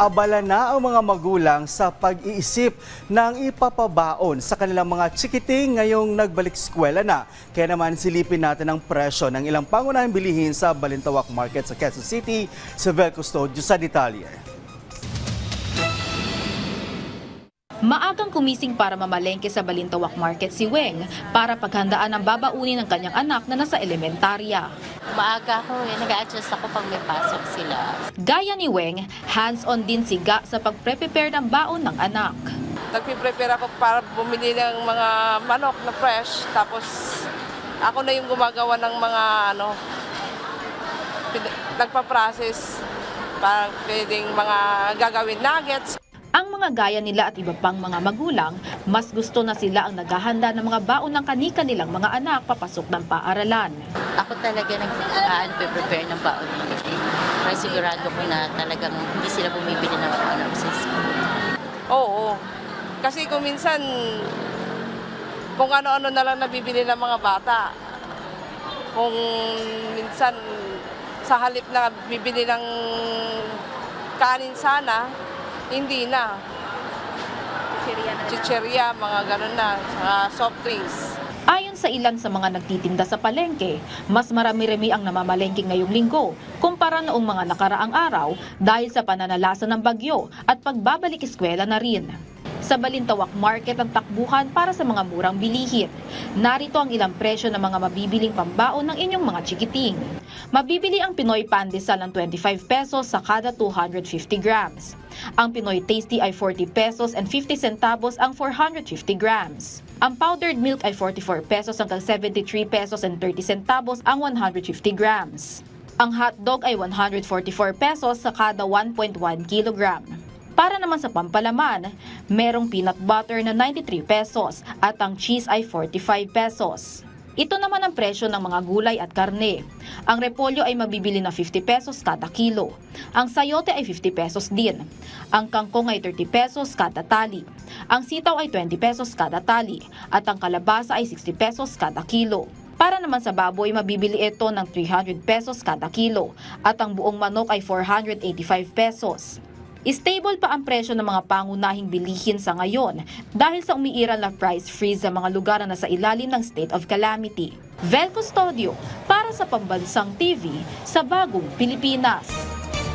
abala na ang mga magulang sa pag-iisip ng ipapabaon sa kanilang mga chikiting ngayong nagbalik eskwela na. Kaya naman silipin natin ang presyo ng ilang pangunahing bilihin sa Balintawak Market sa Quezon City. Si Vel Custodio sa detalye. Maagang kumising para mamalengke sa Balintawak Market si Weng para paghandaan ang babaunin ng kanyang anak na nasa elementarya. Maaga ako eh. Nag-adjust ako pag may pasok sila. Gaya ni Weng, hands-on din si Ga sa pagpre-prepare ng baon ng anak. Nagpiprepare ako para bumili ng mga manok na fresh. Tapos ako na yung gumagawa ng mga ano, nagpa-process para pwedeng mga gagawin nuggets. Ang mga gaya nila at iba pang mga magulang, mas gusto na sila ang naghahanda ng mga baon ng kanika nilang mga anak papasok ng paaralan. Ako talaga nag-aan prepare ng baon. Para sigurado ko na talagang hindi sila bumibili ng ano sa school. Oo. Kasi kung minsan, kung ano-ano na lang nabibili ng mga bata. Kung minsan, sa halip na bibili ng kanin sana, hindi na. Chicheria, mga ganun na, saka soft drinks. Ayon sa ilan sa mga nagtitinda sa palengke, mas marami-rami ang namamalengke ngayong linggo kumpara noong mga nakaraang araw dahil sa pananalasa ng bagyo at pagbabalik eskwela na rin. Sa Balintawak Market ang takbuhan para sa mga murang bilihin. Narito ang ilang presyo ng mga mabibiling pambaon ng inyong mga chikiting. Mabibili ang Pinoy Pandesal ng 25 pesos sa kada 250 grams. Ang Pinoy Tasty ay 40 pesos and 50 centavos ang 450 grams. Ang powdered milk ay 44 pesos hanggang 73 pesos and 30 centavos ang 150 grams. Ang hotdog ay 144 pesos sa kada 1.1 kilogram. Para naman sa pampalaman, merong peanut butter na 93 pesos at ang cheese ay 45 pesos. Ito naman ang presyo ng mga gulay at karne. Ang repolyo ay mabibili na 50 pesos kada kilo. Ang sayote ay 50 pesos din. Ang kangkong ay 30 pesos kada tali. Ang sitaw ay 20 pesos kada tali. At ang kalabasa ay 60 pesos kada kilo. Para naman sa baboy, mabibili ito ng 300 pesos kada kilo. At ang buong manok ay 485 pesos. Stable pa ang presyo ng mga pangunahing bilihin sa ngayon dahil sa umiiral na price freeze sa mga lugar na nasa ilalim ng state of calamity. Vel Custodio para sa Pambansang TV sa Bagong Pilipinas.